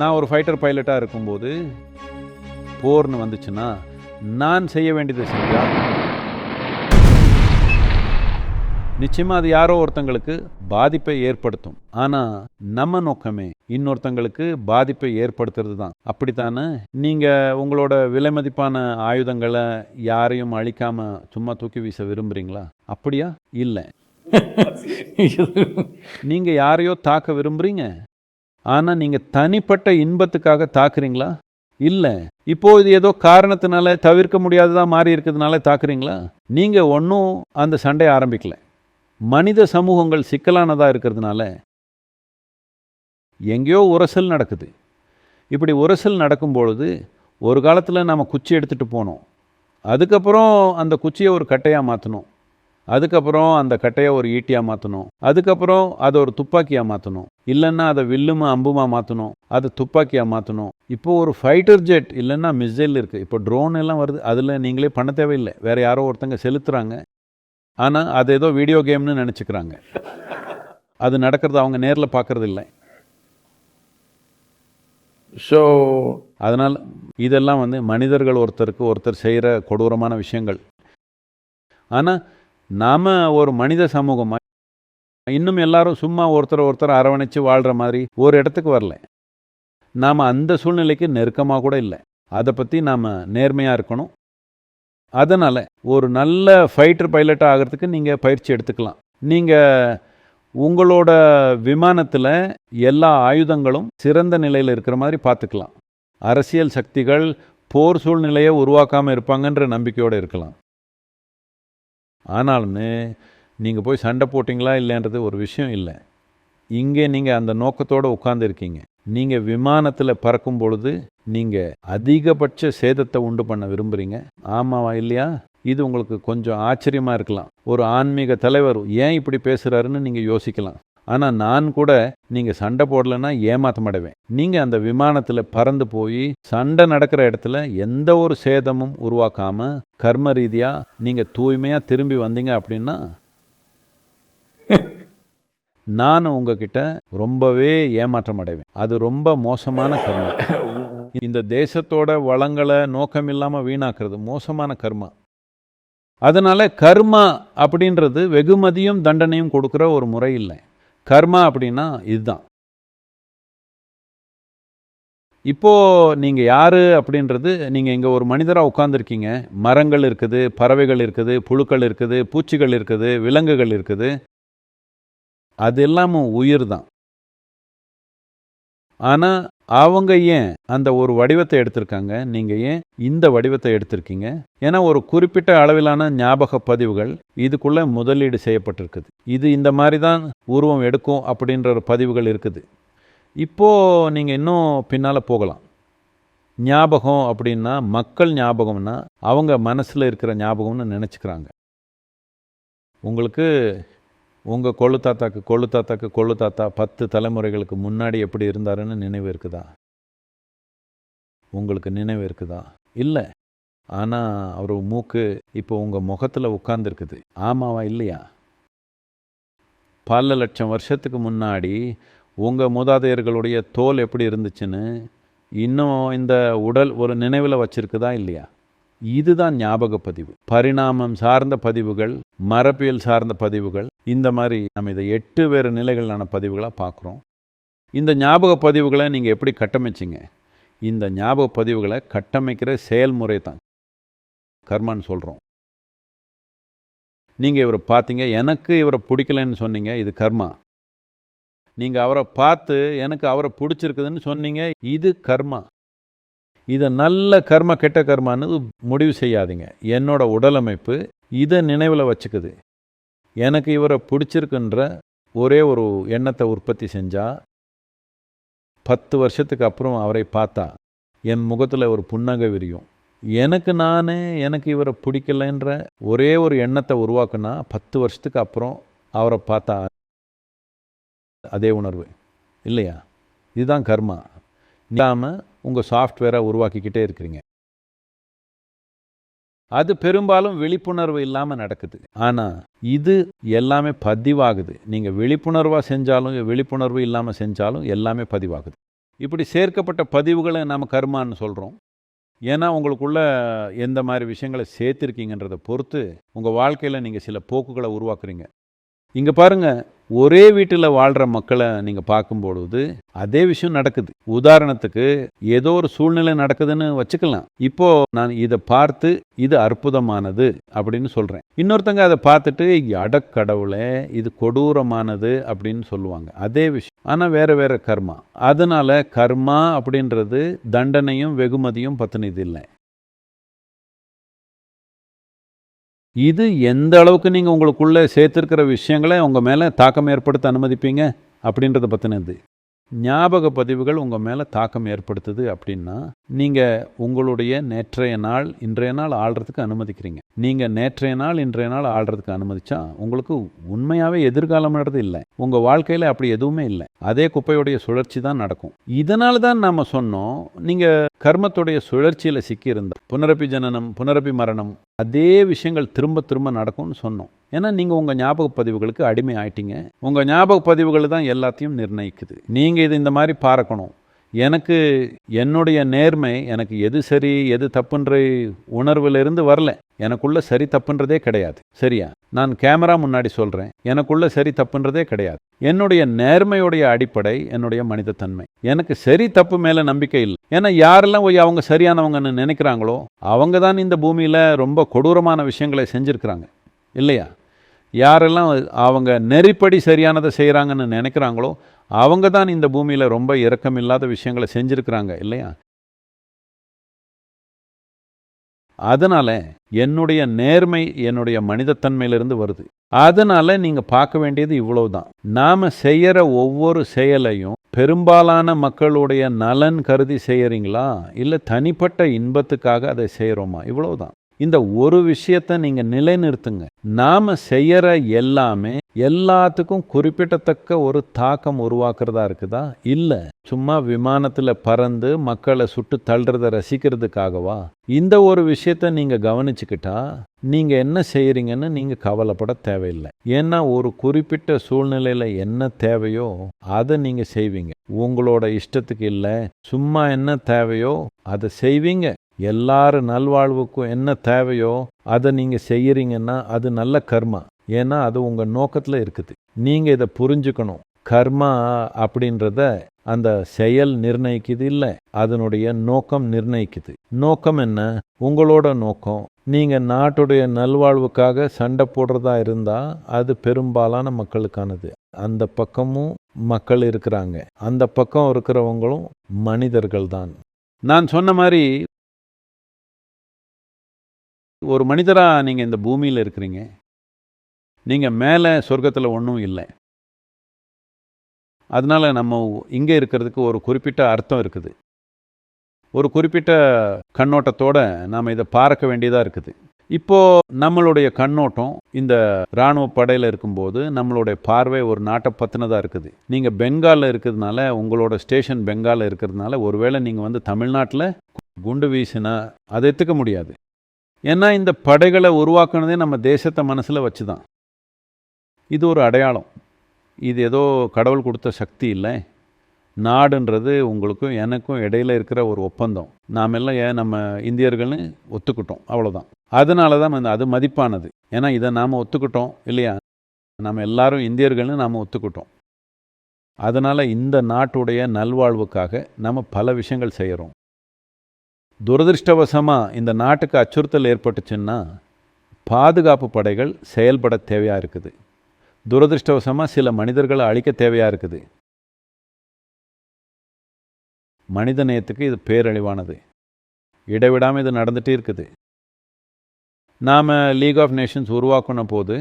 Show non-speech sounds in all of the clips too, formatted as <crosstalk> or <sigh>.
நான் ஒரு ஃபைட்டர் பைலட்டாக இருக்கும்போது போர்னு வந்துச்சுன்னா நான் செய்ய வேண்டியதை செஞ்சால் நிச்சயமாக அது யாரோ ஒருத்தங்களுக்கு பாதிப்பை ஏற்படுத்தும். ஆனால் நம்ம நோக்கமே இன்னொருத்தங்களுக்கு பாதிப்பை ஏற்படுத்துறது தான். அப்படித்தானே? நீங்கள் உங்களோட விலைமதிப்பான ஆயுதங்களை யாரையும் அழிக்காமல் சும்மா தூக்கி வீச விரும்புகிறீங்களா அப்படியா? இல்லை. <laughs> நீங்கள் யாரையோ தாக்க விரும்புகிறீங்க ஆனால் நீங்கள் தனிப்பட்ட இன்பத்துக்காக தாக்குறீங்களா? இல்லை. இப்போ இது ஏதோ காரணத்தினால தவிர்க்க முடியாததா மாறி இருக்கிறதுனால தாக்குறீங்களா? நீங்கள் ஒன்றும் அந்த சண்டையை ஆரம்பிக்கல. மனித சமூகங்கள் சிக்கலானதாக இருக்கிறதுனால எங்கேயோ உரசல் நடக்குது. இப்படி உரசல் நடக்கும் பொழுது ஒரு காலத்தில் நம்ம குச்சி எடுத்துகிட்டு போனோம். அதுக்கப்புறம் அந்த குச்சியை ஒரு கட்டையாக மாற்றணும் அதுக்கப்புறம் அந்த கட்டையை ஒரு ஈட்டியாக மாற்றணும் அதுக்கப்புறம் அதை ஒரு துப்பாக்கியாக மாற்றணும் இல்லைன்னா அதை வில்லுமா அம்புமா மாற்றணும் அதை துப்பாக்கியாக மாற்றணும் இப்போ ஒரு ஃபைட்டர் ஜெட் இல்லைன்னா மிசைல் இருக்குது இப்போ ட்ரோன் எல்லாம் வருது. அதில் நீங்களே பண்ண தேவையில்லை. வேறு யாரோ ஒருத்தங்க செலுத்துகிறாங்க ஆனால் அது ஏதோ வீடியோ கேம்னு நினச்சிக்கிறாங்க. அது நடக்கிறது அவங்க நேரில் பார்க்கறது இல்லை So, அதனால் இதெல்லாம் வந்து மனிதர்கள் ஒருத்தருக்கு ஒருத்தர் செய்கிற கொடூரமான விஷயங்கள். ஆனால் நாம் ஒரு மனித சமூகமாக இன்னும் எல்லாரும் சும்மா ஒருத்தர் ஒருத்தர் அரவணைச்சு வாழ்கிற மாதிரி ஒரு இடத்துக்கு வரல. நாம் அந்த சூழ்நிலைக்கு நெருக்கமாக கூட இல்லை. அதை பற்றி நாம் நேர்மையாக இருக்கணும். அதனால் ஒரு நல்ல ஃபைட்டர் பைலட் ஆகிறதுக்கு நீங்கள் பயிற்சி எடுத்துக்கலாம். நீங்கள் உங்களோட விமானத்தில் எல்லா ஆயுதங்களும் சிறந்த நிலையில் இருக்கிற மாதிரி பார்த்துக்கலாம். அரசியல் சக்திகள் போர் சூழ்நிலையை உருவாக்காமல் இருப்பாங்கன்ற நம்பிக்கையோடு இருக்கலாம். ஆனாலுமே நீங்கள் போய் சண்டை போட்டிங்களா இல்லைன்றது ஒரு விஷயம் இல்லை. இங்கே நீங்கள் அந்த நோக்கத்தோடு உட்காந்துருக்கீங்க நீங்கள் விமானத்தில் பறக்கும் பொழுது நீங்கள் அதிகபட்ச சேதத்தை உண்டு பண்ண விரும்புகிறீங்க ஆமாவா இல்லையா? இது உங்களுக்கு கொஞ்சம் ஆச்சரியமாக இருக்கலாம். ஒரு ஆன்மீக தலைவர் ஏன் இப்படி பேசுகிறாருன்னு நீங்கள் யோசிக்கலாம். ஆனால் நான் கூட நீங்கள் சண்டை போடலைன்னா ஏமாற்றம் அடைவேன் நீங்கள் அந்த விமானத்தில் பறந்து போய் சண்டை நடக்கிற இடத்துல எந்த ஒரு சேதமும் உருவாக்காமல் கர்ம ரீதியாக நீங்கள் தூய்மையாக திரும்பி வந்தீங்க அப்படின்னா நான் உங்ககிட்ட ரொம்பவே ஏமாற்றம் அடைவேன் அது ரொம்ப மோசமான கர்மம் இந்த தேசத்தோட வளங்களை நோக்கம் இல்லாமல் வீணாக்குறது மோசமான கர்மா. அதனால் கர்மா அப்படின்றது வெகுமதியும் தண்டனையும் கொடுக்குற ஒரு முறை இல்லை. கர்மா அப்படின்னா இதுதான். இப்போது நீங்கள் யார் அப்படின்றது நீங்கள் இங்கே ஒரு மனிதராக உட்காந்துருக்கீங்க மரங்கள் இருக்குது பறவைகள் இருக்குது புழுக்கள் இருக்குது பூச்சிகள் இருக்குது விலங்குகள் இருக்குது. அது எல்லாமும் உயிர் தான் ஆனால் அவங்க ஏன் அந்த ஒரு வடிவத்தை எடுத்திருக்காங்க? நீங்க ஏன் இந்த வடிவத்தை எடுத்திருக்கீங்க? ஏன்னா ஒரு குறிப்பிட்ட அளவிலான ஞாபக பதிவுகள் இதுக்குள்ள முதலீடு செய்யப்பட்டிருக்குது. இது இந்த மாதிரி தான் உருவம் எடுக்கும் அப்படின்ற ஒரு பதிவுகள் இருக்குது. இப்போ நீங்க இன்னும் பின்னால் போகலாம். ஞாபகம் அப்படின்னா மக்கள் ஞாபகம்னா அவங்க மனசில் இருக்கிற ஞாபகம்னு நினச்சிக்கிறாங்க. உங்களுக்கு உங்கள் கொள்ளு தாத்தாக்கு கொள்ளு தாத்தாக்கு கொள்ளு தாத்தா பத்து தலைமுறைகளுக்கு முன்னாடி எப்படி இருந்தாருன்னு நினைவு இருக்குதா? உங்களுக்கு நினைவு இருக்குதா? இல்லை. ஆனால் அவர் மூக்கு இப்போ உங்கள் முகத்தில் உட்காந்துருக்குது ஆமாவா இல்லையா? பல லட்சம் வருஷத்துக்கு முன்னாடி உங்கள் மூதாதையர்களுடைய தோல் எப்படி இருந்துச்சுன்னு இன்னும் இந்த உடல் ஒரு நினைவில் வச்சுருக்குதா இல்லையா? இதுதான் ஞாபக பதிவு. பரிணாமம் சார்ந்த பதிவுகள் மரபியல் சார்ந்த பதிவுகள் இந்த மாதிரி நம்ம இதை எட்டு வேறு நிலைகளான பதிவுகளாக பார்க்குறோம். இந்த ஞாபக பதிவுகளை நீங்கள் எப்படி கட்டமைச்சிங்க? இந்த ஞாபக பதிவுகளை கட்டமைக்கிற செயல்முறை தான். கர்மான்னு சொல்கிறோம் நீங்கள் இவரை பார்த்தீங்க எனக்கு இவரை பிடிக்கலன்னு சொன்னீங்க இது கர்மா. நீங்கள் அவரை பார்த்து எனக்கு அவரை பிடிச்சிருக்குதுன்னு சொன்னீங்க இது கர்மா. இதை நல்ல கர்ம கெட்ட கர்மான்னு முடிவு செய்யாதீங்க. என்னோட உடலமைப்பு இதை நினைவில் வச்சுக்குது. எனக்கு இவரை பிடிச்சிருக்குன்ற ஒரே ஒரு எண்ணத்தை உற்பத்தி செஞ்சால் பத்து வருஷத்துக்கு அப்புறம் அவரை பார்த்தா என் முகத்தில் ஒரு புன்னகை விரியும். எனக்கு நானே எனக்கு இவரை பிடிக்கலைன்ற ஒரே ஒரு எண்ணத்தை உருவாக்குனா பத்து வருஷத்துக்கு அப்புறம் அவரை பார்த்தா அதே உணர்வு. இல்லையா? இதுதான் கர்மா. இல்லாமல் உங்கள் சாஃப்ட்வேரை உருவாக்கிக்கிட்டே இருக்கிறீங்க. அது பெரும்பாலும் விழிப்புணர்வு இல்லாமல் நடக்குது. ஆனால் இது எல்லாமே பதிவாகுது. நீங்கள் விழிப்புணர்வாக செஞ்சாலும் விழிப்புணர்வு இல்லாமல் செஞ்சாலும் எல்லாமே பதிவாகுது. இப்படி சேர்க்கப்பட்ட பதிவுகளை நாம் கர்மான்னு சொல்கிறோம் ஏன்னா உங்களுக்குள்ள எந்த மாதிரி விஷயங்களை சேர்த்துருக்கீங்கன்றதை பொறுத்து உங்கள் வாழ்க்கையில் நீங்கள் சில போக்குகளை உருவாக்குறீங்க. இங்கே பாருங்கள் ஒரே வீட்டில் வாழ்கிற மக்களை நீங்கள் பார்க்கும்பொழுது அதே விஷயம் நடக்குது. உதாரணத்துக்கு ஏதோ ஒரு சூழ்நிலை நடக்குதுன்னு வச்சுக்கலாம். இப்போ நான் இதை பார்த்து இது அற்புதமானது அப்படின்னு சொல்கிறேன் இன்னொருத்தங்க அதை பார்த்துட்டு அடக்கடவுளே இது கொடூரமானது அப்படின்னு சொல்லுவாங்க. அதே விஷயம். ஆனால் வேறு வேறு கர்மா. அதனால் கர்மா அப்படின்றது தண்டனையும் வெகுமதியும் பத்தினது இல்லை. இது எந்த அளவுக்கு நீங்கள் உங்களுக்குள்ளே சேர்த்துருக்கிற விஷயங்களை உங்கள் மேலே தாக்கம் ஏற்படுத்த அனுமதிப்பீங்க அப்படின்றத பற்றினது ஞாபக பதிவுகள் உங்கள் மேலே தாக்கம் ஏற்படுத்துது அப்படின்னா நீங்கள் உங்களுடைய நேற்றைய நாள் இன்றைய நாள் ஆள்றதுக்கு அனுமதிக்கிறீங்க. நீங்கள் நேற்றைய நாள் இன்றைய நாள் ஆள்றதுக்கு அனுமதிச்சா உங்களுக்கு உண்மையாகவே எதிர்காலம்ன்றது இல்லை. உங்கள் வாழ்க்கையில் அப்படி எதுவுமே இல்லை. அதே குப்பையுடைய சுழற்சி தான் நடக்கும். இதனால தான் நாம் சொன்னோம் நீங்கள் கர்மத்துடைய சுழற்சியில் சிக்கியிருந்த புனரப்பி ஜனனம் புனரப்பி மரணம் அதே விஷயங்கள் திரும்ப திரும்ப நடக்கும்னு சொன்னோம். ஏன்னா நீங்கள் உங்கள் ஞாபக பதிவுகளுக்கு அடிமை ஆயிட்டீங்க உங்கள் ஞாபக பதிவுகள் தான் எல்லாத்தையும் நிர்ணயிக்குது. நீங்கள் இது இந்த மாதிரி பார்க்கணும். எனக்கு என்னுடைய நேர்மை எனக்கு எது சரி எது தப்புன்ற உணர்விலிருந்து வரல. எனக்குள்ள சரி தப்புன்றதே கிடையாது. சரியா? நான் கேமரா முன்னாடி சொல்கிறேன் எனக்குள்ள சரி தப்புன்றதே கிடையாது. என்னுடைய நேர்மையுடைய அடிப்படை என்னுடைய மனிதத்தன்மை. எனக்கு சரி தப்பு மேலே நம்பிக்கை இல்லை. ஏன்னா யாரெல்லாம் போய் அவங்க சரியானவங்கன்னு நினைக்கிறாங்களோ அவங்க தான் இந்த பூமியில் ரொம்ப கொடூரமான விஷயங்களை செஞ்சுருக்கிறாங்க. இல்லையா? யாரெல்லாம் அவங்க நெறிப்படி சரியானதை செய்கிறாங்கன்னு நினைக்கிறாங்களோ அவங்க தான் இந்த பூமியில் ரொம்ப இரக்கமில்லாத விஷயங்களை செஞ்சுருக்கிறாங்க இல்லையா? அதனால் என்னுடைய நேர்மை என்னுடைய மனிதத்தன்மையிலிருந்து வருது. அதனால் நீங்கள் பார்க்க வேண்டியது இவ்வளோ தான் நாம் செய்கிற ஒவ்வொரு செயலையும் பெரும்பாலான மக்களுடைய நலன் கருதி செய்கிறீங்களா இல்லை தனிப்பட்ட இன்பத்துக்காக அதை செய்கிறோமா இவ்வளோ தான் இந்த ஒரு விஷயத்தை நீங்கள் நிலைநிறுத்துங்க. நாம் செய்கிற எல்லாமே எல்லாத்துக்கும் குறிப்பிடத்தக்க ஒரு தாக்கம் உருவாக்குறதா இருக்குதா? இல்லை. சும்மா விமானத்தில் பறந்து மக்களை சுட்டு தள்ளுறதை ரசிக்கிறதுக்காகவா? இந்த ஒரு விஷயத்த நீங்கள் கவனிச்சுக்கிட்டா நீங்கள் என்ன செய்கிறீங்கன்னு நீங்கள் கவலைப்பட தேவையில்லை. ஏன்னா ஒரு குறிப்பிட்ட சூழ்நிலையில் என்ன தேவையோ அதை நீங்கள் செய்வீங்க. உங்களோட இஷ்டத்துக்கு இல்லை. சும்மா என்ன தேவையோ அதை செய்வீங்க. எல்லார் நல்வாழ்வுக்கும் என்ன தேவையோ அதை நீங்கள் செய்கிறீங்கன்னா அது நல்ல கர்மா. ஏன்னா அது உங்கள் நோக்கத்தில் இருக்குது. நீங்கள் இதை புரிஞ்சுக்கணும். கர்மா அப்படின்றத அந்த செயல் நிர்ணயிக்குது இல்லை அதனுடைய நோக்கம் நிர்ணயிக்குது. நோக்கம் என்ன? உங்களோட நோக்கம். நீங்கள் நாட்டுடைய நல்வாழ்வுக்காக சண்டை போடுறதா இருந்தால் அது பெரும்பாலான மக்களுக்கானது. அந்த பக்கமும் மக்கள் இருக்கிறாங்க. அந்த பக்கம் இருக்கிறவங்களும் மனிதர்கள் தான் நான் சொன்ன மாதிரி ஒரு மனிதராக நீங்கள் இந்த பூமியில் இருக்கிறீங்க. நீங்கள் மேலே சொர்க்கத்தில் ஒன்றும் இல்லை. அதனால் நம்ம இங்கே இருக்கிறதுக்கு ஒரு குறிப்பிட்ட அர்த்தம் இருக்குது. ஒரு குறிப்பிட்ட கண்ணோட்டத்தோடு நாம் இதை பார்க்க வேண்டியதாக இருக்குது. இப்போது நம்மளுடைய கண்ணோட்டம் இந்த இராணுவ படையில் இருக்கும்போது நம்மளுடைய பார்வை ஒரு நாட்டை பற்றினதாக இருக்குது. நீங்கள் பெங்காலில் இருக்கிறதுனால உங்களோட ஸ்டேஷன் பெங்காலில் இருக்கிறதுனால ஒருவேளை நீங்கள் வந்து தமிழ்நாட்டில் குண்டு வீசினா அதை எடுத்துக்க முடியாது. ஏன்னா இந்த படைகளை உருவாக்குனதே நம்ம தேசத்தை மனசில் வச்சு தான் இது ஒரு அடையாளம். இது ஏதோ கடவுள் கொடுத்த சக்தி இல்லை. நாடுன்றது உங்களுக்கும் எனக்கும் இடையில இருக்கிற ஒரு ஒப்பந்தம். நாம் எல்லாம் ஏன் நம்ம இந்தியர்கள்னு ஒத்துக்கிட்டோம். அவ்வளோதான் அதனால தான் அது மதிப்பானது. ஏன்னா இதை நாம் ஒத்துக்கிட்டோம் இல்லையா? நம்ம எல்லாரும் இந்தியர்கள்னு நாம் ஒத்துக்கிட்டோம். அதனால் இந்த நாட்டுடைய நல்வாழ்வுக்காக நம்ம பல விஷயங்கள் செய்கிறோம் துரதிருஷ்டவசமாக இந்த நாட்டுக்கு அச்சுறுத்தல் ஏற்பட்டுச்சுன்னா பாதுகாப்பு படைகள் செயல்பட தேவையாக இருக்குது. துரதிருஷ்டவசமாக சில மனிதர்களை அழிக்க தேவையாக இருக்குது. மனித நேயத்துக்கு இது பேரழிவானது. இடைவிடாமல் இது நடந்துகிட்டே இருக்குது. நாம் லீக் ஆஃப் நேஷன்ஸ் உருவாக்கின போது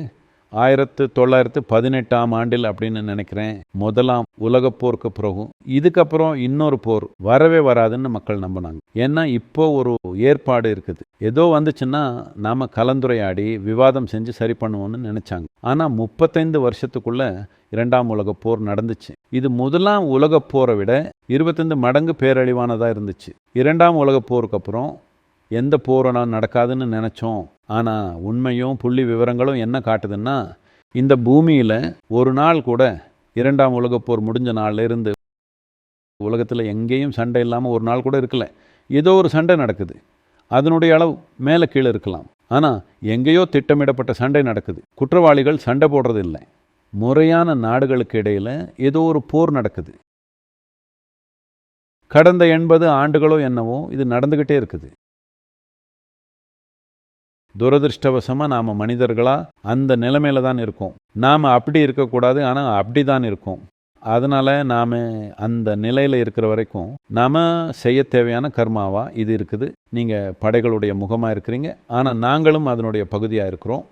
ஆயிரத்து தொள்ளாயிரத்து பதினெட்டாம் ஆண்டில் அப்படின்னு நினைக்கிறேன். முதலாம் உலக போருக்கு பிறகும். இதுக்கப்புறம் இன்னொரு போர் வரவே வராதுன்னு மக்கள் நம்பினாங்க. ஏன்னா இப்போ ஒரு ஏற்பாடு இருக்குது. ஏதோ வந்துச்சுன்னா நாம் கலந்துரையாடி விவாதம் செஞ்சு சரி பண்ணுவோம்னு நினச்சாங்க. ஆனால் முப்பத்தைந்து வருஷத்துக்குள்ள இரண்டாம் உலக போர் நடந்துச்சு. இது முதலாம் உலக போரை விட இருபத்தைந்து மடங்கு பேரழிவானதாக இருந்துச்சு. இரண்டாம் உலக போருக்கு அப்புறம் எந்த போரும் நடக்காதுன்னு நினச்சோம். ஆனால் உண்மையும் புள்ளி விவரங்களும் என்ன காட்டுதுன்னா இந்த பூமியில் ஒரு நாள் கூட இரண்டாம் உலகப்போர் முடிஞ்ச நாள்லேருந்து உலகத்தில் எங்கேயும் சண்டை இல்லாமல் ஒரு நாள் கூட இருக்கல. ஏதோ ஒரு சண்டை நடக்குது. அதனுடைய அளவு மேலே கீழே இருக்கலாம். ஆனால் எங்கேயோ திட்டமிடப்பட்ட சண்டை நடக்குது. குற்றவாளிகள் சண்டை போடுறது இல்லை முறையான நாடுகளுக்கு இடையில் ஏதோ ஒரு போர் நடக்குது. கடந்த எண்பது ஆண்டுகளோ என்னவோ இது நடந்துக்கிட்டே இருக்குது. துரதிருஷ்டவசமாக நாம் மனிதர்களாக அந்த நிலைமையில தான் இருக்கோம். நாம் அப்படி இருக்கக்கூடாது ஆனால் அப்படி தான் இருக்கோம். அதனால் நாம் அந்த நிலையில் இருக்கிற வரைக்கும் நாம் செய்ய தேவையான கர்மாவாக இது இருக்குது. நீங்கள் படைகளுடைய முகமாக இருக்கிறீங்க. ஆனால் நாங்களும் அதனுடைய பகுதியாக இருக்கிறோம்.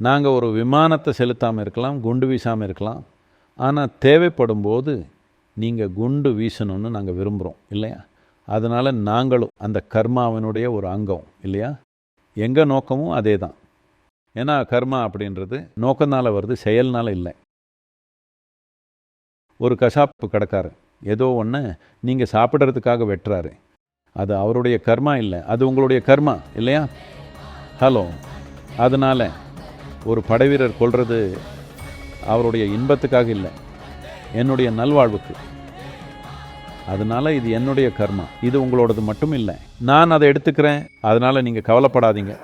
நாங்கள் ஒரு விமானத்தை செலுத்தாமல் இருக்கலாம் குண்டு வீசாமல் இருக்கலாம். ஆனால் தேவைப்படும் போது நீங்கள் குண்டு வீசணும்னு நாங்கள் விரும்புகிறோம் இல்லையா? அதனால் நாங்களும் அந்த கர்மாவினுடைய ஒரு அங்கம் இல்லையா? எங்கள் நோக்கமும் அதே தான் ஏன்னா கர்மா அப்படின்றது நோக்கத்தினால வருது செயல்னால இல்லை. ஒரு கசாப்பு கடைக்காரர் ஏதோ ஒன்று நீங்கள் சாப்பிட்றதுக்காக வெட்டுறாரு. அது அவருடைய கர்மா இல்லை அது உங்களுடைய கர்மா இல்லையா? ஹலோ அதனால் ஒரு படைவீரர் கொள்வது அவருடைய இன்பத்துக்காக இல்லை என்னுடைய நல்வாழ்வுக்கு. அதனால இது என்னுடைய கர்மா. இது உங்களோடது மட்டும் இல்லை. நான் அதை எடுத்துக்கிறேன். அதனால நீங்கள் கவலைப்படாதீங்க.